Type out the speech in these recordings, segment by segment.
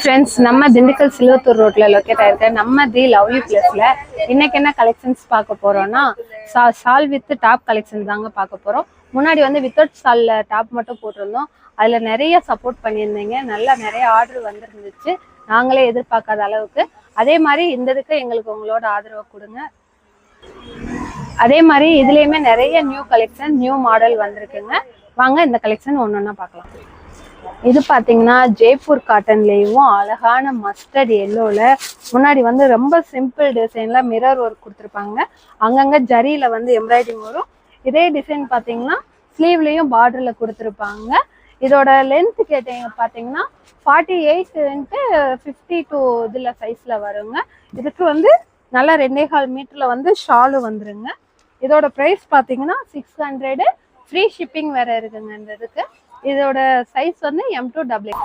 Friends நம்ம திண்டுக்கல் சிலுவத்தூர் ரோட்ல locate ஆயிருக்க நம்ம தி லவ்லி பிளேஸ்ல இன்னைக்கு என்ன கலெக்ஷன்ஸ் பார்க்க போறோம்னா சால் வித் டாப் கலெக்ஷன் தாங்க பார்க்க போறோம். முன்னாடி வந்து வித்தவுட் சால்ல டாப் மட்டும் போட்டிருந்தோம். அதுல நிறைய சப்போர்ட் பண்ணியிருந்தீங்க. நல்லா நிறைய ஆர்டர் வந்துருந்துச்சு. நாங்களே எதிர்பார்க்காத அளவுக்கு. அதே மாதிரி இந்த இதுக்கு எங்களுக்கு உங்களோட ஆதரவை கொடுங்க. அதே மாதிரி இதுலயுமே நிறைய நியூ கலெக்ஷன் நியூ மாடல் வந்திருக்குங்க. வாங்க இந்த கலெக்ஷன் ஒன்னொன்னா பார்க்கலாம். இது பார்த்தீங்கன்னா ஜெய்ப்பூர் காட்டன்லேயும் அழகான மஸ்டர்ட் எல்லோவில் முன்னாடி வந்து ரொம்ப சிம்பிள் டிசைனில் மிரர் ஒர்க் கொடுத்துருப்பாங்க. அங்கங்கே ஜரியில் வந்து எம்ப்ராய்டிங் வரும். இதே டிசைன் பார்த்தீங்கன்னா ஸ்லீவ்லேயும் பார்டரில் கொடுத்துருப்பாங்க. இதோட லென்த் கேட்டீங்க பார்த்தீங்கன்னா ஃபார்ட்டி எயிட் ஃபிஃப்டி டூ இதில் சைஸில் வருங்க. இதுக்கு வந்து நல்லா ரெண்டே கால் மீட்டரில் வந்து ஷாலு வந்துருங்க. இதோட ப்ரைஸ் பார்த்தீங்கன்னா சிக்ஸ் ஹண்ட்ரடு ஃப்ரீ ஷிப்பிங் வேறு இருக்குங்க இந்த இதுக்கு. இதோட சைஸ் வந்து எம் டூ டபுள்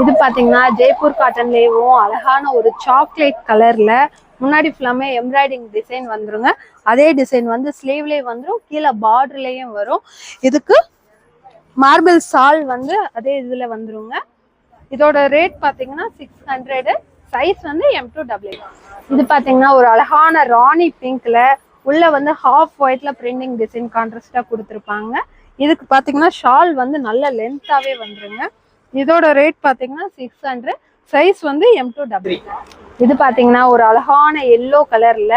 இது பார்த்தீங்கன்னா ஜெய்ப்பூர் காட்டன்லேயும் அழகான ஒரு சாக்லேட் கலரில் முன்னாடி ஃபுல்லாமே எம்ப்ராய்டிங் டிசைன் வந்துருங்க. அதே டிசைன் வந்து ஸ்லீவ்லேயே வந்துடும் கீழே பார்டர்லேயும் வரும். இதுக்கு மார்பிள் சால் வந்து அதே இதில் வந்துருங்க. இதோட ரேட் பார்த்தீங்கன்னா சிக்ஸ் ஹண்ட்ரடு சைஸ் வந்து எம் டூ டபுள் இது பார்த்தீங்கன்னா ஒரு அழகான ராணி பிங்க்ல உள்ள வந்து ஹாஃப் ஒயிட்ல பிரிண்டிங் டிசைன் கான்ட்ராஸ்டா கொடுத்துருப்பாங்க. இதுக்கு பாத்தீங்கன்னா ஷால் வந்து நல்ல லென்த்தாவே வந்துருங்க. இதோட ரேட் பாத்தீங்கன்னா சிக்ஸ் ஹண்ட்ரட் சைஸ் வந்து எம் டூ டபுள் இது பாத்தீங்கன்னா ஒரு அழகான எல்லோ கலர்ல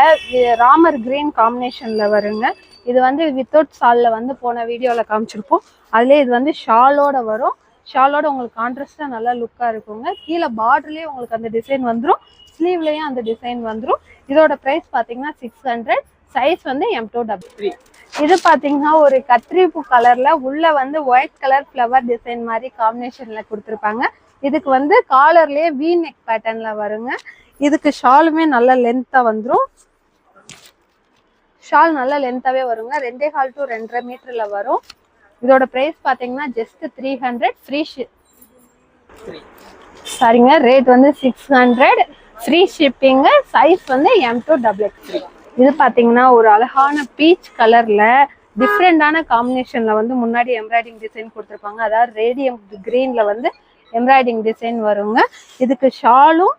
ராமர் கிரீன் காம்பினேஷன்ல வருங்க. இது வந்து வித்தவுட் ஷால்ல வந்து போன வீடியோல காமிச்சிருப்போம். அதுலயே இது வந்து ஷாலோட வரும். ஷாலோட உங்களுக்கு கான்ட்ராஸ்டா நல்லா லுக்கா இருக்குங்க. கீழே பார்டர்லயே உங்களுக்கு அந்த டிசைன் வந்துரும். ஸ்லீவ்லயும் அந்த டிசைன் வந்துரும். இதோட பிரைஸ் பாத்தீங்கன்னா சிக்ஸ் ஹண்ட்ரட் சைஸ் வந்து எம் டூ டபுள் த்ரீ இது பாத்தீங்கன்னா ஒரு கத்திரிப்பூ கலர்ல உள்ள வந்து ஒயிட் கலர் ஃப்ளவர் டிசைன் மாதிரி காம்பினேஷன்ல கொடுத்துருப்பாங்க. இதுக்கு வந்து காலர்லயே வி நெக் பேட்டர்ன்ல வருங்க. இதுக்கு ஷாலுமே நல்ல லென்த்தா வந்துடும் ஷால் நல்ல லென்த்தாவே வருங்க. ரெண்டே கால் டு ரெண்டரை மீட்டர்ல வரும். இதோட பிரைஸ் பாத்தீங்கன்னா ஜஸ்ட் த்ரீ ஹண்ட்ரட் ஃப்ரீ சாரிங்க. ரேட் வந்து six hundred free shipping size வந்து M to double X three இது பார்த்தீங்கன்னா ஒரு அழகான பீச் கலர்ல டிஃப்ரெண்டான காம்பினேஷன்ல வந்து முன்னாடி எம்ப்ராய்டிங் டிசைன் கொடுத்துருப்பாங்க. அதாவது ரேடியம் கிரீன்ல வந்து எம்ப்ராய்டிங் டிசைன் வருங்க. இதுக்கு ஷாலும்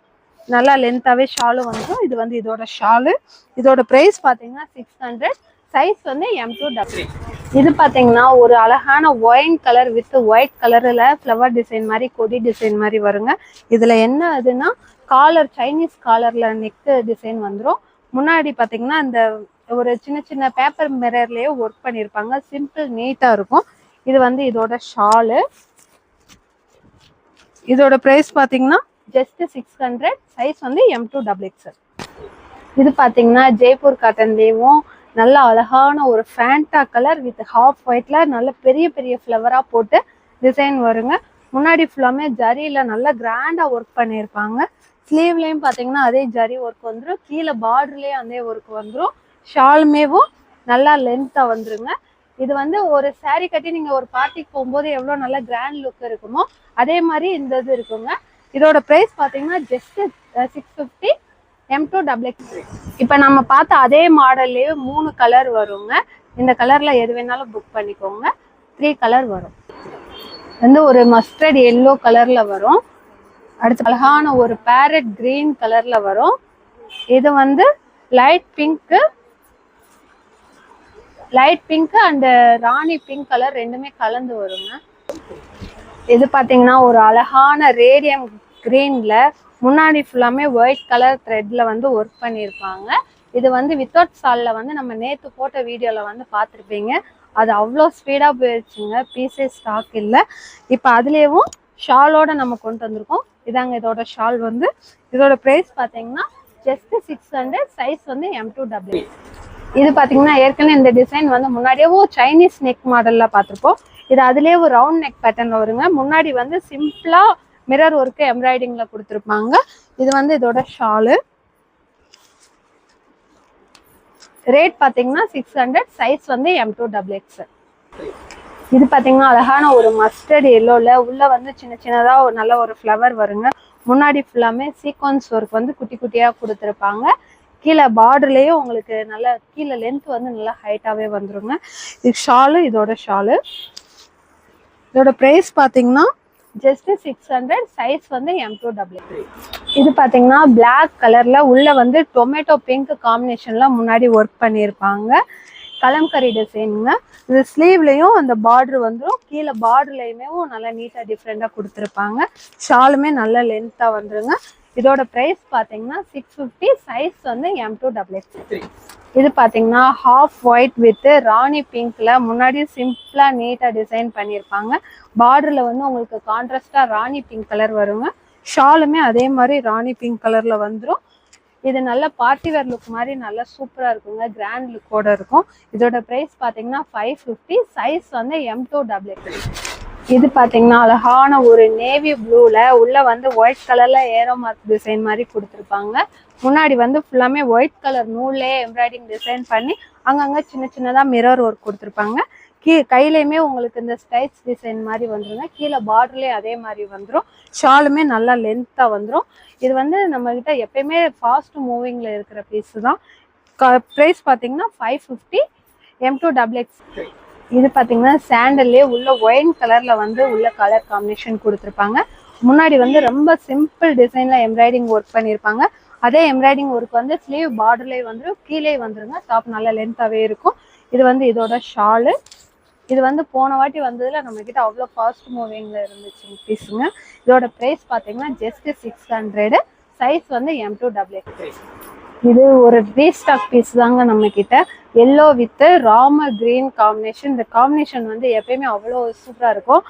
நல்லா லென்த்தாகவே ஷாலும் வந்துடும் இது வந்து இதோட ஷாலு இதோட பிரைஸ் பார்த்தீங்கன்னா சிக்ஸ் ஹண்ட்ரட் சைஸ் வந்து எம் டூ டபுள் இது பார்த்தீங்கன்னா ஒரு அழகான ஒயின் கலர் வித் ஒயிட் கலரில் ஃப்ளவர் டிசைன் மாதிரி கொடி டிசைன் மாதிரி வருங்க. இதில் என்ன இதுன்னா காலர் சைனீஸ் காலரில் நெக் டிசைன் வந்துடும் முன்னாடி பாத்தீங்கன்னா இந்த ஒரு சின்ன சின்ன பேப்பர் மிரர்லயே ஒர்க் பண்ணியிருப்பாங்க சிம்பிள் நீட்டா இருக்கும். இது வந்து இதோட ஷாலு இதோட பிரைஸ் பாத்தீங்கன்னா ஜஸ்ட் சிக்ஸ் ஹண்ட்ரட் சைஸ் வந்து எம் டூ டபுள் எக்ஸல் இது பாத்தீங்கன்னா ஜெய்ப்பூர் காட்டன்லேயும் நல்ல அழகான ஒரு ஃபேண்டா கலர் வித் ஹாஃப் ஒயிட்ல நல்ல பெரிய பெரிய ஃப்ளவரா போட்டு டிசைன் வருங்க. முன்னாடி ஃபுல்லாமே ஜரியில நல்லா கிராண்டா ஒர்க் பண்ணியிருப்பாங்க ஸ்லீவ்லயும் பாத்தீங்கன்னா அதே ஜரி ஒர்க் வந்துடும் கீழே பார்டர்லயும் அதே ஒர்க் வந்துடும் ஷாலுமேவும் நல்லா லென்த்தா வந்துருங்க. இது வந்து ஒரு saree கட்டி நீங்க ஒரு பார்ட்டிக்கு போகும்போது எவ்வளவு நல்ல கிராண்ட் லுக் இருக்குமோ அதே மாதிரி இந்த இது இருக்குங்க. இதோட பிரைஸ் பாத்தீங்கன்னா just six fifty M to double X இப்போ நம்ம பார்த்த அதே மாடல்லையே மூணு கலர் வருங்க. இந்த கலர்ல எது வேணாலும் புக் பண்ணிக்கோங்க. த்ரீ கலர் வரும். வந்து ஒரு மஸ்டர்ட் எல்லோ கலர்ல வரும். அடுத்து அழகான ஒரு பேரட் கிரீன் கலர்ல வரும். இது வந்து light pink light pink and rani pink colour ரெண்டுமே கலந்து வருங்க. இது பாத்தீங்கன்னா ஒரு அழகான ரேடியம் கிரீன்ல முன்னாடி ஃபுல்லாமே ஒயிட் கலர் த்ரெட்ல வந்து ஒர்க் பண்ணியிருப்பாங்க இது வந்து வித்தவுட் சால்ல வந்து நம்ம நேத்து போட்ட வீடியோல வந்து பார்த்துருப்பீங்க அது அவ்வளோ ஸ்பீடாக போயிடுச்சுங்க பீஸே ஸ்டாக் இல்லை. இப்போ அதுலேயும் ஷாலோட நம்ம கொண்டு வந்திருக்கோம். இதாங்க இதோட ஷால் வந்து. இதோட ப்ரைஸ் பார்த்தீங்கன்னா ஜஸ்ட் சிக்ஸ் ஹண்ட்ரட் சைஸ் வந்து எம் டூ டபுள் இது பார்த்தீங்கன்னா ஏற்கனவே இந்த டிசைன் வந்து முன்னாடியே சைனீஸ் நெக் மாடலில் பார்த்துருப்போம் இது அதுலேயே ஒரு ரவுண்ட் நெக் பேட்டர்ன்ல வருங்க. முன்னாடி வந்து சிம்பிளா மிரர் ஒர்க்கு எம்ப்ராய்டிங்கில் கொடுத்துருப்பாங்க. இது வந்து இதோட ஷாலு ரேட் பார்த்தீங்கன்னா சிக்ஸ் ஹண்ட்ரட் சைஸ் வந்து எம் டூ டபுள் எக்ஸ் இது பார்த்தீங்கன்னா அழகான ஒரு மஸ்டர்ட் எல்லோல உள்ள வந்து சின்ன சின்னதா ஒரு நல்ல ஒரு ஃப்ளவர் வருங்க. முன்னாடி ஃபுல்லாமே சீக்வன்ஸ் ஒர்க் வந்து குட்டி குட்டியா கொடுத்துருப்பாங்க. கீழே பார்டர்லயும் உங்களுக்கு நல்ல கீழே லென்த் வந்து நல்லா ஹைட்டாவே வந்துருங்க. இது ஷாலு இதோட ஷாலு இதோட ப்ரைஸ் பார்த்தீங்கன்னா ஜஸ்ட் சிக்ஸ் ஹண்ட்ரட் சைஸ் வந்து எம் டூ டபுள் இது பார்த்தீங்கன்னா பிளாக் கலர்ல உள்ள வந்து டொமேட்டோ பிங்க் காம்பினேஷன்லாம் முன்னாடி ஒர்க் பண்ணியிருப்பாங்க கலம்கரி டிசைனுங்க இது ஸ்லீவ்லையும் அந்த பார்டர் வந்துடும் கீழே பார்டர்லையுமே நல்லா நீட்டாக டிஃப்ரெண்டாக கொடுத்துருப்பாங்க. ஷாலுமே நல்ல லென்த்தாக வந்துருங்க. இதோட ப்ரைஸ் பார்த்தீங்கன்னா சிக்ஸ் ஃபிஃப்டி சைஸ் வந்து எம் டூ டபுள் எக்ஸ் இது பார்த்தீங்கன்னா ஹாஃப் ஒயிட் வித் ராணி பிங்க்ல முன்னாடி சிம்பிளாக நீட்டாக டிசைன் பண்ணியிருப்பாங்க. பார்டரில் வந்து உங்களுக்கு கான்ட்ராஸ்டாக ராணி பிங்க் கலர் வருங்க. ஷாலுமே அதே மாதிரி ராணி பிங்க் கலரில் வந்துடும் இது நல்ல பார்ட்டி வேர் லுக் மாதிரி நல்லா சூப்பராக இருக்குங்க. கிராண்ட் லுக்கோட இருக்கும். இதோட ப்ரைஸ் பார்த்தீங்கன்னா ஃபைவ் ஃபிஃப்டி சைஸ் வந்து எம் டூ டபுள் இது பார்த்தீங்கன்னா அழகான ஒரு நேவி ப்ளூவில் உள்ளே வந்து ஒயிட் கலரில் ஏரோ மார்க் டிசைன் மாதிரி கொடுத்துருப்பாங்க. முன்னாடி வந்து ஃபுல்லாமே ஒயிட் கலர் நூல்லே எம்ப்ராய்டிங் டிசைன் பண்ணி அங்கங்கே சின்ன சின்னதாக மிரர் ஒர்க் கொடுத்துருப்பாங்க. கீ கையிலையுமே உங்களுக்கு இந்த ஸ்டைல்ஸ் டிசைன் மாதிரி வந்துருங்க. கீழே பார்டர்லேயே அதே மாதிரி வந்துடும் ஷாலுமே நல்லா லென்த்தாக வந்துடும் இது வந்து நம்மக்கிட்ட எப்பயுமே ஃபாஸ்ட் மூவிங்கில் இருக்கிற பீஸு தான். ப்ரைஸ் பார்த்தீங்கன்னா five fifty M to double X இது பார்த்தீங்கன்னா சாண்டல்லே உள்ள ஒயின் கலரில் வந்து உள்ள கலர் காம்பினேஷன் கொடுத்துருப்பாங்க. முன்னாடி வந்து ரொம்ப சிம்பிள் டிசைனில் எம்ப்ராய்டிங் ஒர்க் பண்ணியிருப்பாங்க அதே எம்ப்ராய்டிங் ஒர்க் வந்து ஸ்லீவ் பார்டர்லேயே வந்துடும் கீழே வந்துருங்க. டாப் நல்லா லென்த்தாகவே இருக்கும். இது வந்து இதோட ஷாலு. இது வந்து போன வாட்டி வந்ததுல நம்ம கிட்ட அவ்வளோ ஃபாஸ்ட் மூவிங்ல இருந்துச்சு பீஸுங்க இதோட ப்ரைஸ் பார்த்தீங்கன்னா ஜஸ்ட் சிக்ஸ் ஹண்ட்ரடு சைஸ் வந்து எம் டூ டபுள் இது ஒரு ரீஸ்டாக் பீஸ் தாங்க நம்ம கிட்ட yellow with Ramar green combination இந்த காம்பினேஷன் வந்து எப்பயுமே அவ்வளோ சூப்பராக இருக்கும்.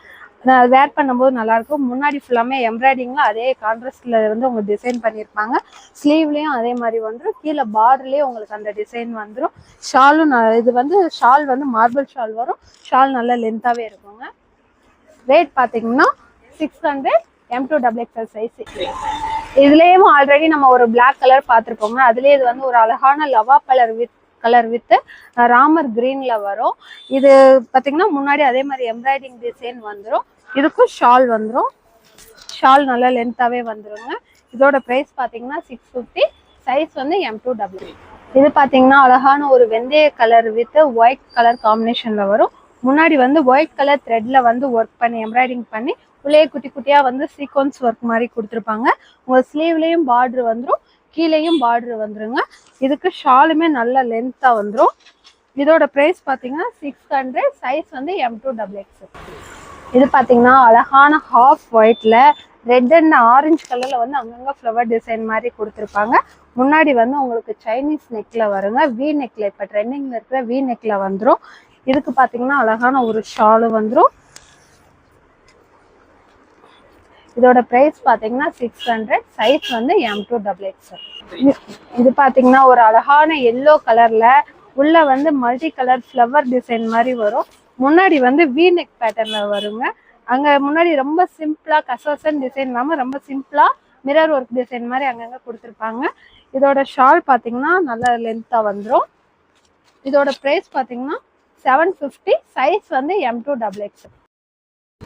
நான் வேர் பண்ணும்போது நல்லாயிருக்கும் முன்னாடி ஃபுல்லாமே எம்ப்ராய்டிங்கில் அதே கான்ட்ராஸ்ட்ல வந்து உங்கள் டிசைன் பண்ணியிருப்பாங்க. ஸ்லீவ்லேயும் அதே மாதிரி வந்துடும் கீழே பார்டர்லேயே உங்களுக்கு அந்த டிசைன் வந்துடும் ஷாலும் இது வந்து ஷால் வந்து மார்பிள் ஷால் வரும். ஷால் நல்ல லென்த்தாகவே இருக்குங்க. ரேட் பார்த்தீங்கன்னா six hundred M to double XL size இதுலேயும் ஆல்ரெடி நம்ம ஒரு பிளாக் கலர் பார்த்துருப்போங்க அதுலேயே இது வந்து ஒரு அழகான lava colour with colour with Ramar கிரீன்ல வரும். இது பார்த்தீங்கன்னா முன்னாடி அதே மாதிரி எம்ப்ராய்டிங் டிசைன் வந்துடும் இதுக்கும் ஷால் வந்துடும் ஷால் நல்லா லென்த்தாகவே வந்துருங்க. இதோட ப்ரைஸ் பார்த்தீங்கன்னா சிக்ஸ் ஃபிஃப்டி சைஸ் வந்து எம் டூ டபுள் இது பார்த்தீங்கன்னா அழகான ஒரு வெந்தய கலர் வித் ஒயிட் கலர் காம்பினேஷன்ல வரும். முன்னாடி வந்து ஒயிட் கலர் த்ரெட்ல வந்து ஒர்க் பண்ணி எம்ப்ராய்டிங் பண்ணி உள்ளே குட்டி குட்டியா வந்து சீக்வன்ஸ் ஒர்க் மாதிரி கொடுத்துருப்பாங்க. உங்க ஸ்லீவ்லயும் பார்டர் வந்துடும் கீழேயும் பார்டர் வந்துருங்க. இதுக்கு ஷாலுமே நல்ல லென்த்தா வந்துடும் இதோட ப்ரைஸ் பார்த்தீங்கன்னா சிக்ஸ் ஹண்ட்ரட் சைஸ் வந்து எம் டூ டபுள் எக்ஸ் இது பார்த்தீங்கன்னா அழகான ஹாஃப் ஒயிட்ல ரெட் அண்ட் ஆரஞ்சு கலர்ல வந்து அங்கங்க ஃப்ளவர் டிசைன் மாதிரி கொடுத்துருப்பாங்க. முன்னாடி வந்து உங்களுக்கு சைனீஸ் நெக்ல வருங்க. வி நெக்ல இப்போ ட்ரெண்டிங்ல இருக்கிற வி நெக்ல வந்துடும் இதுக்கு பார்த்தீங்கன்னா அழகான ஒரு ஷாலு வந்துடும் இதோட ப்ரைஸ் பார்த்தீங்கன்னா சிக்ஸ் ஹண்ட்ரட் சைஸ் வந்து எம் டூ டபுள் எக்ஸ் இது பார்த்தீங்கன்னா ஒரு அழகான எல்லோ கலர்ல உள்ள வந்து மல்டி கலர் ஃப்ளவர் டிசைன் மாதிரி வரும். முன்னாடி வந்து வி நெக் பேட்டர்ன்ல வருங்க. அங்க முன்னாடி ரொம்ப சிம்பிளா கசோசன் டிசைன் இல்லாம ரொம்ப சிம்பிளா மிரர் ஒர்க் டிசைன் மாதிரி அங்கங்க கொடுத்துருப்பாங்க. இதோட ஷால் பார்த்தீங்கன்னா நல்ல லென்த்தா வந்துடும் இதோட ப்ரைஸ் பார்த்தீங்கன்னா செவன் ஃபிஃப்டி சைஸ் வந்து எம் டூ டபுள்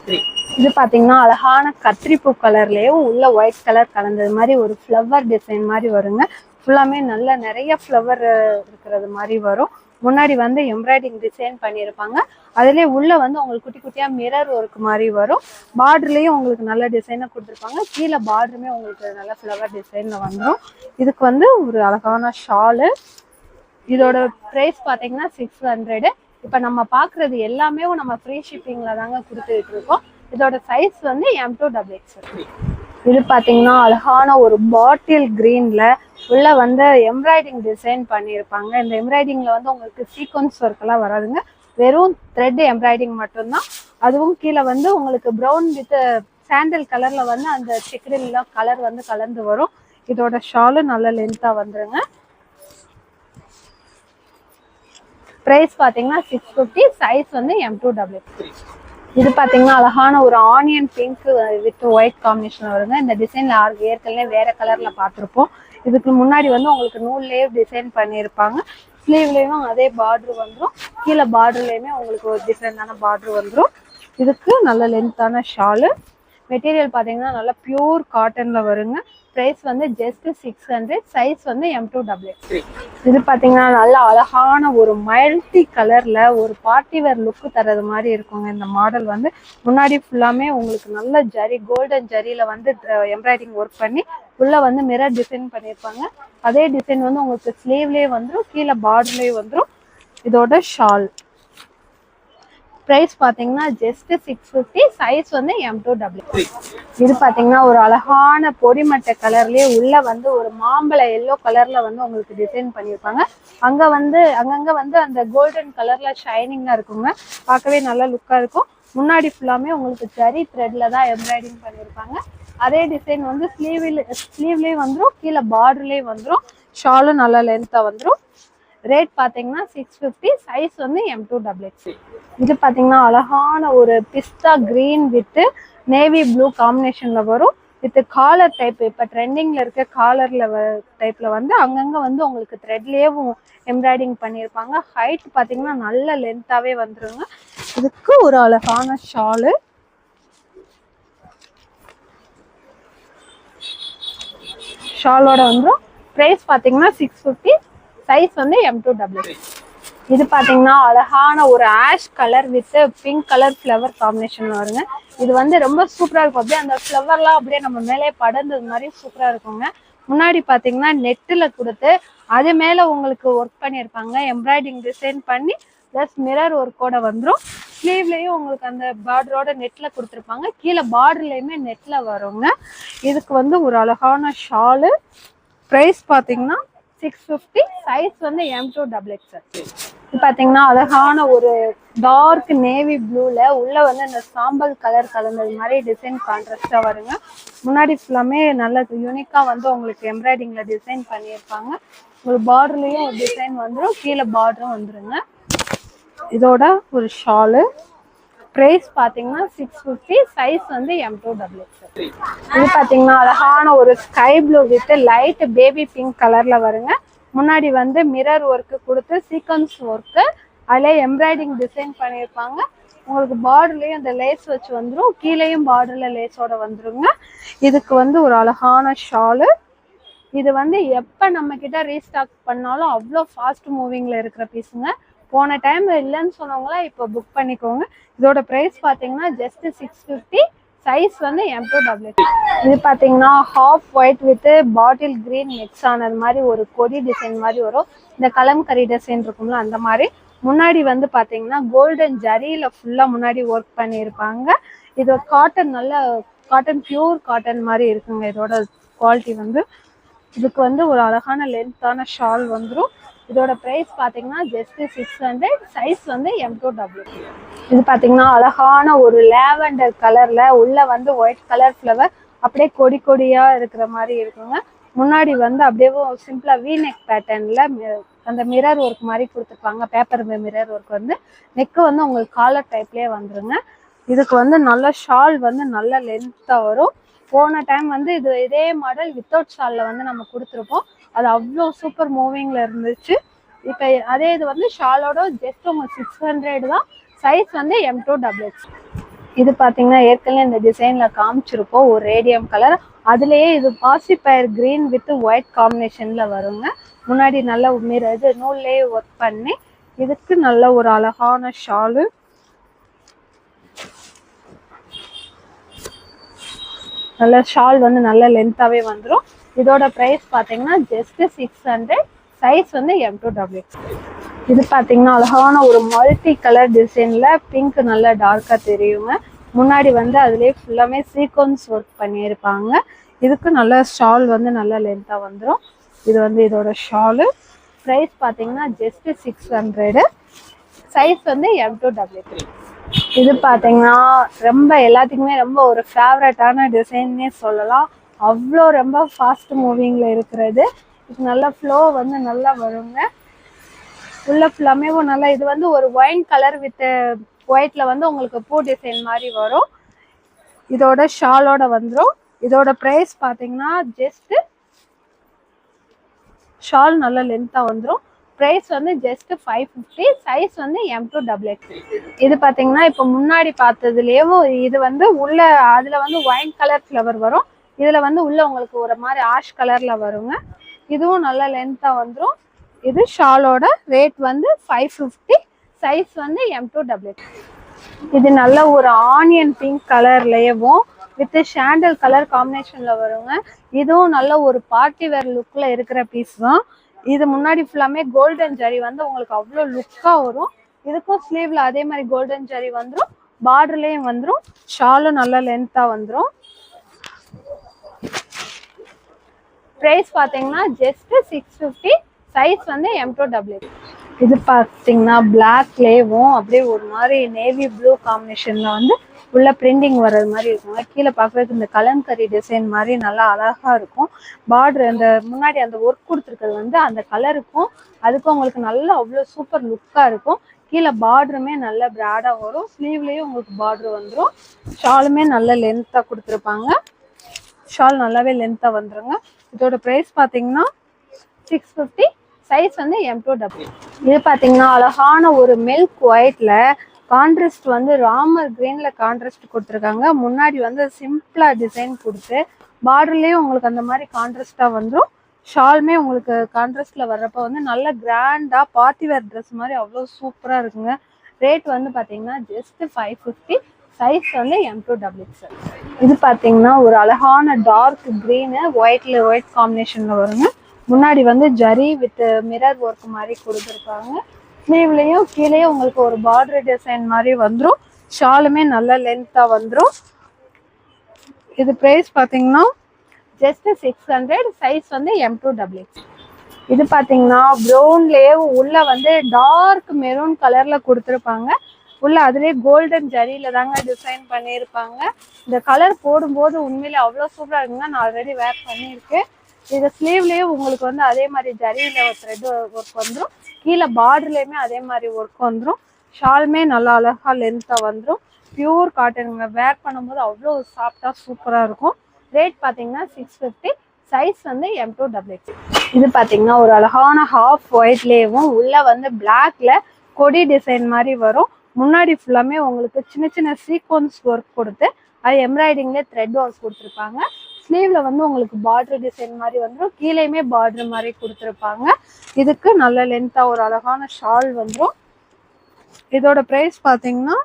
கத்திரி. இது பார்த்தீங்கன்னா அழகான கத்திரிப்பூ கலர்லேயும் உள்ள ஒயிட் கலர் கலந்தது மாதிரி ஒரு ஃப்ளவர் டிசைன் மாதிரி வருங்க. ஃபுல்லாமே நல்ல நிறைய ஃப்ளவர் இருக்கிறது மாதிரி வரும். முன்னாடி வந்து எம்ப்ராய்டிங் டிசைன் பண்ணியிருப்பாங்க. அதுலேயே உள்ளே வந்து உங்களுக்கு குட்டி குட்டியாக மிரர் ஒர்க் மாதிரி வரும். பார்டர்லேயும் உங்களுக்கு நல்ல டிசைனை கொடுத்துருப்பாங்க. கீழே பார்டருமே உங்களுக்கு நல்ல ஃப்ளவர் டிசைனில் வந்துடும் இதுக்கு வந்து ஒரு அழகான ஷாலு இதோட ப்ரைஸ் பார்த்தீங்கன்னா சிக்ஸ் ஹண்ட்ரடு இப்போ நம்ம பார்க்குறது எல்லாமே நம்ம ஃப்ரீ ஷிப்பிங்கில் தாங்க கொடுத்துட்டு இருக்கோம் இதோட சைஸ் வந்து எம் டூ டபுள் எக்ஸ் இது பார்த்தீங்கன்னா அழகான ஒரு பாட்டில் க்ரீனில் உள்ள வந்து எம்ப்ராய்டிங் டிசைன் பண்ணியிருப்பாங்க. இந்த எம்ப்ராய்டிங்கில் வந்து உங்களுக்கு சீக்வன்ஸ் ஒர்க்கெல்லாம் வராதுங்க. வெறும் த்ரெட் எம்ப்ராய்டிங் மட்டும்தான். அதுவும் கீழே வந்து உங்களுக்கு ப்ரௌன் வித் சாண்டல் கலரில் வந்து அந்த செக்கடிலாம் கலர் வந்து கலந்து வரும். இதோட ஷாலும் நல்ல லென்த்தாக வந்துருங்க. ப்ரைஸ் பார்த்தீங்கன்னா சிக்ஸ் ஃபிஃப்டி சைஸ் வந்து எம் டூ டபுள் இது பார்த்தீங்கன்னா அழகான ஒரு onion pink with white combination வருங்க. இந்த டிசைனில் ஏற்கனவே வேற கலரில் பார்த்துருப்போம் இதுக்கு முன்னாடி வந்து உங்களுக்கு நூல்லேயே டிசைன் பண்ணியிருப்பாங்க. ஸ்லீவ்லேயும் அதே பார்டர் வந்துடும் கீழே பார்டர்லேயுமே உங்களுக்கு ஒரு டிஃப்ரெண்டான பார்டர் வந்துடும் இதுக்கு நல்ல லென்த்தான ஷாலு மெட்டீரியல் பார்த்தீங்கன்னா நல்லா பியூர் காட்டனில் வருங்க. ப்ரைஸ் வந்து ஜஸ்ட் சிக்ஸ் ஹண்ட்ரட் சைஸ் வந்து எம் டூ டபுள் இது பார்த்தீங்கன்னா நல்லா அழகான ஒரு மல்டி கலரில் ஒரு பார்ட்டி வேர் லுக் தரது மாதிரி இருக்குங்க. இந்த மாடல் வந்து முன்னாடி ஃபுல்லாமே உங்களுக்கு நல்ல ஜரி கோல்டன் ஜரியில் வந்து எம்ப்ராய்டிங் ஒர்க் பண்ணி உள்ளே வந்து மிரர் டிசைன் பண்ணியிருப்பாங்க. அதே டிசைன் வந்து உங்களுக்கு ஸ்லீவ்லேயே வந்துடும் கீழே பார்டர்லேயே வந்துடும் இதோட ஷால் ப்ரைஸ் பார்த்தீங்கன்னா ஜஸ்ட் சிக்ஸ் ஃபிஃப்டி சைஸ் வந்து எம் டூ டபுள் இது பார்த்தீங்கன்னா ஒரு அழகான பொடிமட்டை கலர்லேயே உள்ளே வந்து ஒரு மாம்பழ எல்லோ கலரில் வந்து உங்களுக்கு டிசைன் பண்ணியிருப்பாங்க. அங்கே வந்து அங்கங்கே வந்து அந்த கோல்டன் கலரில் ஷைனிங்காக இருக்குங்க. பார்க்கவே நல்லா லுக்காக இருக்கும். முன்னாடி ஃபுல்லாமே உங்களுக்கு ஜரி த்ரெட்டில் தான் எம்ப்ராய்டிங் பண்ணியிருப்பாங்க. அதே டிசைன் வந்து ஸ்லீவில் ஸ்லீவ்லேயே வந்துடும் கீழே பார்டர்லேயே வந்துடும் ஷாலும் நல்லா லென்த்தாக வந்துடும் ரேட் பார்த்தீங்கன்னா சிக்ஸ் ஃபிஃப்டி சைஸ் வந்து எம் டூ டபுள் எக்ஸ் இது பார்த்தீங்கன்னா அழகான ஒரு பிஸ்தா க்ரீன் வித்து நேவி ப்ளூ காம்பினேஷனில் வரும். வித் காலர் டைப் இப்போ ட்ரெண்டிங்கில் இருக்க காலரில் டைப்பில் வந்து அங்கங்கே வந்து உங்களுக்கு த்ரெட்லேயும் எம்ப்ராய்டிங் பண்ணியிருப்பாங்க ஹைட் பார்த்தீங்கன்னா நல்ல லென்த்தாகவே வந்துருங்க. இதுக்கு ஒரு அழகான ஷாலு ஷாலோட வந்துடும் ப்ரைஸ் பார்த்தீங்கன்னா சிக்ஸ் ஃபிஃப்டி சைஸ் வந்து எம் டூ டபுள் இது பார்த்தீங்கன்னா அழகான ஒரு ash colour with pink colour flower combination வருங்க. இது வந்து ரொம்ப சூப்பராக இருக்கும். அப்படியே அந்த ஃப்ளவர்லாம் அப்படியே நம்ம மேலே படர்ந்தது மாதிரி சூப்பராக இருக்குங்க. முன்னாடி பார்த்தீங்கன்னா நெட்டில் கொடுத்து அது மேலே உங்களுக்கு ஒர்க் பண்ணியிருப்பாங்க. எம்ப்ராய்டிங் டிசைன் பண்ணி ப்ளஸ் மிரர் ஒர்க்கோட வந்துடும் ஸ்லீவ்லேயும் உங்களுக்கு அந்த பார்டரோட நெட்டில் கொடுத்துருப்பாங்க. கீழே பார்டர்லேயுமே நெட்டில் வருங்க. இதுக்கு வந்து ஒரு அழகான ஷாலு ப்ரைஸ் பார்த்தீங்கன்னா சிக்ஸ் ஃபிஃப்டி சைஸ் வந்து எம் டூ டபுள் எக்ஸ்எல் இது பார்த்தீங்கன்னா அழகான ஒரு டார்க் நேவி ப்ளூவில் உள்ள வந்து இந்த சாம்பல் கலர் கலந்தது மாதிரி டிசைன் கான்ட்ராஸ்டாக வருங்க. முன்னாடி ஃபுல்லாமே நல்ல யூனிக்காக வந்து உங்களுக்கு எம்ப்ராய்டிங்கில் டிசைன் பண்ணியிருப்பாங்க. ஒரு பார்டர்லேயும் ஒரு டிசைன் வந்துடும் கீழே பார்டரும் வந்துருங்க. இதோட ஒரு ஷாலு ப்ரைஸ் பார்த்தீங்கன்னா சிக்ஸ் ஃபிஃப்டி சைஸ் வந்து எம் டூ டபுள் எக்ஸ் இது பார்த்தீங்கன்னா அழகான ஒரு sky blue with light baby pink கலரில் வருங்க. முன்னாடி வந்து மிரர் ஒர்க்கு கொடுத்து சீக்வன்ஸ் ஒர்க்கு அதில் எம்ப்ராய்டிங் டிசைன் பண்ணியிருப்பாங்க. உங்களுக்கு பார்டர்லேயும் அந்த லேஸ் வச்சு வந்துடும் கீழேயும் பார்டரில் லேஸோட வந்துருங்க. இதுக்கு வந்து ஒரு அழகான ஷாலு இது வந்து எப்போ நம்ம கிட்ட ரீஸ்டாக் பண்ணாலும் அவ்வளோ ஃபாஸ்ட் மூவிங்கில் இருக்கிற பீஸுங்க போன டைம் இல்லைன்னு சொன்னவங்களாம் இப்போ புக் பண்ணிக்கோங்க. இதோட ப்ரைஸ் பார்த்தீங்கன்னா ஜஸ்ட் சிக்ஸ் ஃபிஃப்டி சைஸ் வந்து எம் டூ டபுள் இது பார்த்தீங்கன்னா half white with bottle green mix ஆனது மாதிரி ஒரு கொடி டிசைன் மாதிரி வரும். இந்த கலம்கரி டிசைன் இருக்கும்ல அந்த மாதிரி. முன்னாடி வந்து பார்த்தீங்கன்னா கோல்டன் ஜரியில் ஃபுல்லாக முன்னாடி ஒர்க் பண்ணியிருப்பாங்க. இது காட்டன் நல்ல காட்டன் பியூர் காட்டன் மாதிரி இருக்குங்க இதோட குவாலிட்டி வந்து. இதுக்கு வந்து ஒரு அழகான லென்த்தான ஷால் வந்துடும் இதோட ப்ரைஸ் பார்த்தீங்கன்னா ஜஸ்ட் சிக்ஸ் ஹண்ட்ரட் சைஸ் வந்து எம் டூ டபுள் இது பார்த்தீங்கன்னா அழகான ஒரு லேவெண்டர் கலரில் உள்ள வந்து ஒயிட் கலர் ஃப்ளவர் அப்படியே கொடி கொடியாக இருக்கிற மாதிரி இருக்குங்க. முன்னாடி வந்து அப்படியே சிம்பிளாக வீநெக் பேட்டர்னில் அந்த மிரர் ஒர்க் மாதிரி கொடுத்துருப்பாங்க. பேப்பர் மிரர் ஒர்க் வந்து. நெக்கு வந்து உங்களுக்கு காலர் டைப்லேயே வந்துருங்க. இதுக்கு வந்து நல்ல ஷால் வந்து நல்ல லென்த்தாக வரும். போன டைம் வந்து இது இதே மாடல் வித்தவுட் ஷாலில் வந்து நம்ம கொடுத்துருப்போம். அது அவ்வளோ சூப்பர் மூவிங்கில் இருந்துச்சு. இப்போ அதே இது வந்து ஷாலோட ஜஸ்ட் உங்களுக்கு சிக்ஸ் ஹண்ட்ரட் தான். சைஸ் வந்து எம் டூ டபுள் எக்ஸ் இது பார்த்தீங்கன்னா ஏற்கனவே இந்த டிசைனில் காமிச்சிருப்போம். ஒரு ரேடியம் கலர் அதுலேயே இது பாசிப்பயர் க்ரீன் வித் ஒயிட் காம்பினேஷனில் வருங்க. முன்னாடி நல்ல மிர இது நூல்லேயே ஒர்க் பண்ணி இதுக்கு நல்ல ஒரு அழகான ஷாலு. நல்ல ஷால் வந்து நல்ல லென்த்தாகவே வந்துடும் இதோட ப்ரைஸ் பார்த்தீங்கன்னா ஜஸ்ட் சிக்ஸ் ஹண்ட்ரட் சைஸ் வந்து எம் டூ டபுள் இது பார்த்தீங்கன்னா அழகான ஒரு மல்டி கலர் டிசைனில் பிங்க் நல்லா டார்க்காக தெரியுங்க. முன்னாடி வந்து அதுலேயே ஃபுல்லாமே சீக்வன்ஸ் ஒர்க் பண்ணியிருப்பாங்க. இதுக்கு நல்ல ஷால் வந்து நல்ல லென்த்தாக வந்துடும் இது வந்து இதோட ஷாலு ப்ரைஸ் பார்த்தீங்கன்னா ஜஸ்ட் சிக்ஸ் ஹண்ட்ரடு சைஸ் வந்து எம் டூ டபுள் த்ரீ இது பார்த்தீங்கன்னா ரொம்ப எல்லாத்துக்குமே ரொம்ப ஒரு ஃபேவரட்டான டிசைன்னே சொல்லலாம். அவ்வளோ ரொம்ப ஃபாஸ்ட் மூவிங்கில் இருக்கிறது. இது நல்ல ஃப்ளோ வந்து நல்லா வருங்க. உள்ள ஃபுல்லாமே நல்லா இது வந்து ஒரு ஒயின் கலர் வித் ஒயிட்ல வந்து உங்களுக்கு பூ டிசைன் மாதிரி வரும். இதோட ஷாலோட வந்துடும் இதோட ப்ரைஸ் பார்த்தீங்கன்னா ஜஸ்ட்டு ஷால் நல்ல லென்த்தாக வந்துடும் ப்ரைஸ் வந்து ஜஸ்ட் ஃபைவ் ஃபிஃப்டி சைஸ் வந்து எம் டூ டபுள் எக்ஸ் இது பார்த்தீங்கன்னா இப்போ முன்னாடி பார்த்ததுலேயும் இது வந்து உள்ள அதில் வந்து ஒயின் கலர் ஃப்ளவர் வரும். இதில் வந்து உள்ள உங்களுக்கு ஒரு மாதிரி ஆஷ் கலரில் வருங்க. இதுவும் நல்ல லென்த்தாக வந்துடும் இது ஷாலோட ரேட் வந்து ஃபைவ் ஃபிஃப்டி சைஸ் வந்து எம் டூ டபுள் இது நல்ல ஒரு ஆனியன் பிங்க் கலர்லயவும் வித் ஷாண்டல் கலர் காம்பினேஷன்ல வருங்க. இதுவும் நல்ல ஒரு பார்ட்டி வேர் லுக்ல இருக்கிற பீஸ் தான். இது முன்னாடி ஃபுல்லாமே கோல்டன் ஜரி வந்து உங்களுக்கு அவ்வளோ லுக்கா வரும். இதுக்கும் ஸ்லீவ்ல அதே மாதிரி கோல்டன் ஜரி வந்துடும் பார்டர்லயும் வந்துடும் ஷாலும் நல்ல லென்த்தா வந்துடும் ப்ரைஸ் பார்த்தீங்கன்னா ஜஸ்ட்டு சிக்ஸ் ஃபிஃப்டி சைஸ் வந்து எம் டூ டபுள் இது பார்த்தீங்கன்னா பிளாக்லேவும் அப்படியே ஒரு மாதிரி நேவி ப்ளூ காம்பினேஷனில் வந்து உள்ள பிரிண்டிங் வர்றது மாதிரி இருக்குங்க. கீழே பார்க்குறதுக்கு இந்த கலம்கரி டிசைன் மாதிரி நல்லா அழகாக இருக்கும். பார்டர் அந்த முன்னாடி அந்த ஒர்க் கொடுத்துருக்கிறது வந்து அந்த கலருக்கும் அதுக்கும் உங்களுக்கு நல்லா அவ்வளோ சூப்பர் லுக்காக இருக்கும். கீழே பார்டருமே நல்ல பிராடாக வரும். ஸ்லீவ்லேயும் உங்களுக்கு பார்டர் வந்துடும் ஷாலுமே நல்ல லென்த்தாக கொடுத்துருப்பாங்க. ஷால் நல்லாவே லென்த்தாக வந்துருங்க. இதோட ப்ரைஸ் பார்த்தீங்கன்னா சிக்ஸ் ஃபிஃப்டி சைஸ் வந்து எம் டூ டபுள் இது பார்த்தீங்கன்னா அழகான ஒரு மில்க் ஒயிட்டில் கான்ட்ராஸ்ட் வந்து ராமர் க்ரீனில் கான்ட்ராஸ்ட் கொடுத்துருக்காங்க. முன்னாடி வந்து சிம்பிளாக டிசைன் கொடுத்து பார்டர்லேயும் உங்களுக்கு அந்த மாதிரி கான்ட்ராஸ்டா வந்துடும் ஷாலுமே உங்களுக்கு கான்ட்ராஸ்ட்ல வர்றப்ப வந்து நல்ல கிராண்டாக பார்ட்டி வேர் ட்ரெஸ் மாதிரி அவ்வளோ சூப்பராக இருக்குங்க. ரேட் வந்து பார்த்தீங்கன்னா ஜஸ்ட் ஃபைவ் ஃபிஃப்டி சைஸ் வந்து எம் டூ டபுள் இது பார்த்தீங்கன்னா ஒரு அழகான டார்க் க்ரீனு ஒயிட்ல ஒயிட் காம்பினேஷன்ல வருங்க. முன்னாடி வந்து ஜரி வித் மிரர் ஒர்க் மாதிரி கொடுத்துருக்காங்க. ஸ்லீவ்லேயும் கீழே உங்களுக்கு ஒரு பார்டர் டிசைன் மாதிரி வந்துடும் ஷாலுமே நல்ல லென்த்தாக வந்துடும் இது ப்ரைஸ் பார்த்தீங்கன்னா ஜஸ்ட் சிக்ஸ் ஹண்ட்ரட் சைஸ் வந்து எம் டூ டபுள் இது பார்த்தீங்கன்னா ப்ரௌன்லேயே உள்ளே வந்து டார்க் மெரூன் கலரில் கொடுத்துருப்பாங்க. உள்ள அதுலேயே கோல்டன் ஜரியில தாங்க டிசைன் பண்ணியிருப்பாங்க. இந்த கலர் போடும்போது உண்மையிலே அவ்வளோ சூப்பராக இருக்குங்க. நான் ஆல்ரெடி வேர் பண்ணியிருக்கேன். இது ஸ்லீவ்லேயே உங்களுக்கு வந்து அதே மாதிரி ஜரியில் ஒரு த்ரெட் ஒர்க் வந்துடும் கீழே பார்டர்லேயுமே அதே மாதிரி ஒர்க் வந்துடும் ஷாலுமே நல்லா அழகாக லென்த்தாக வந்துடும் பியூர் காட்டனுங்க வேர் பண்ணும்போது அவ்வளோ சாஃப்டாக சூப்பராக இருக்கும். ரேட் பார்த்தீங்கன்னா சிக்ஸ் ஃபிஃப்டி சைஸ் வந்து எம் டூ டபுள் இது பார்த்தீங்கன்னா ஒரு அழகான ஹாஃப் ஒயிட்லேயும் உள்ளே வந்து பிளாக்ல கொடி டிசைன் மாதிரி வரும். முன்னாடி ஃபுல்லாமே உங்களுக்கு சின்ன சின்ன சீக்வன்ஸ் ஒர்க் கொடுத்து அது எம்ப்ராய்டிங்ல த்ரெட் ஒர்க் கொடுத்துருப்பாங்க. ஸ்லீவ்ல வந்து உங்களுக்கு பார்டர் டிசைன் மாதிரி வந்துடும் கீழேயுமே பார்டர் மாதிரி கொடுத்துருப்பாங்க. இதுக்கு நல்ல லென்த்தா ஒரு அழகான ஷால் வந்துடும் இதோட ப்ரைஸ் பார்த்தீங்கன்னா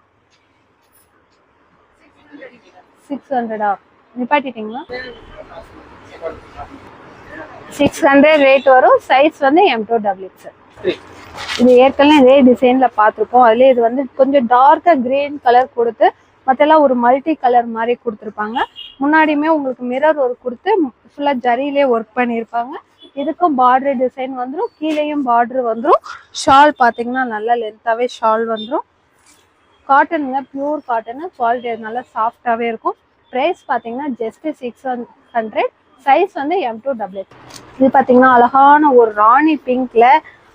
சிக்ஸ் ஹண்ட்ரடா நிப்பாட்டிட்டீங்களா? சிக்ஸ் ஹண்ட்ரட் ரேட் வரும். சைஸ் வந்து எம் டூ டபிள்யூ இது ஏற்கனவே இதே டிசைன்ல பார்த்துருப்போம். அதுலேயே இது வந்து கொஞ்சம் டார்க்காக கிரீன் கலர் கொடுத்து மற்றெல்லாம் ஒரு மல்டி கலர் மாதிரி கொடுத்துருப்பாங்க. முன்னாடியுமே உங்களுக்கு மிரர் ஒர்க் கொடுத்து ஃபுல்லாக ஜரியிலே ஒர்க் பண்ணியிருப்பாங்க. இதுக்கும் பார்டர் டிசைன் வந்துடும் கீழேயும் பார்டர் வந்துடும் ஷால் பார்த்தீங்கன்னா நல்லா லென்த்தாகவே ஷால் வந்துடும் காட்டனுங்க பியூர் காட்டனு குவாலிட்டி நல்லா சாஃப்டாகவே இருக்கும். ப்ரைஸ் பார்த்தீங்கன்னா ஜஸ்ட் சிக்ஸ் ஹண்ட்ரட் சைஸ் வந்து எம் டூ டபுள் இது பார்த்தீங்கன்னா அழகான ஒரு ராணி பிங்க்ல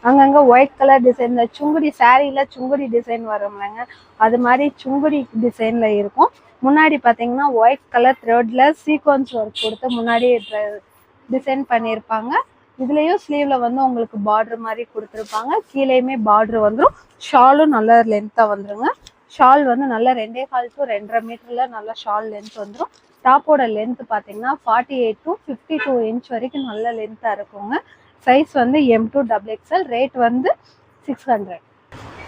அங்கங்க ஒயிட் கலர் டிசைன்ல சுங்குடி சாரீல சுங்குடி டிசைன் வரும்லங்க. அது மாதிரி சுங்குடி டிசைன்ல இருக்கும். முன்னாடி பார்த்தீங்கன்னா ஒயிட் கலர் த்ரெட்ல சீக்வன்ஸ் ஒர்க் கொடுத்து முன்னாடி டிசைன் பண்ணியிருப்பாங்க. இதுலயும் ஸ்லீவ்ல வந்து உங்களுக்கு பார்டர் மாதிரி கொடுத்துருப்பாங்க. கீழேயுமே பார்டர் வந்துடும் ஷாலும் நல்ல லென்த்தா வந்துருங்க. ஷால் வந்து நல்லா ரெண்டே கால் டு ரெண்டரை மீட்டர்ல நல்ல ஷால் லென்த் வந்துடும் டாப்போட லென்த் பார்த்தீங்கன்னா forty eight to fifty two inch வரைக்கும் நல்ல லென்த்தாக இருக்குங்க. சைஸ் வந்து M to double XL rate வந்து சிக்ஸ் ஹண்ட்ரட்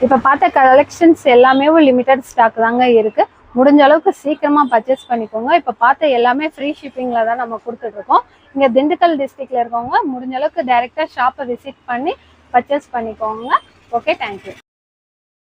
இப்போ பார்த்த கலெக்ஷன்ஸ் எல்லாமே லிமிட்டட் ஸ்டாக் தாங்க இருக்குது முடிஞ்ச அளவுக்கு சீக்கிரமாக பர்ச்சேஸ் பண்ணிக்கோங்க. இப்போ பார்த்த எல்லாமே ஃப்ரீ ஷிப்பிங்கில் தான் நம்ம கொடுத்துட்ருக்கோம். இங்கே திண்டுக்கல் டிஸ்ட்ரிக்டில் இருக்கவங்க முடிஞ்ச அளவுக்கு ஷாப்பை விசிட் பண்ணி பர்ச்சேஸ் பண்ணிக்கோங்க. Okay thank you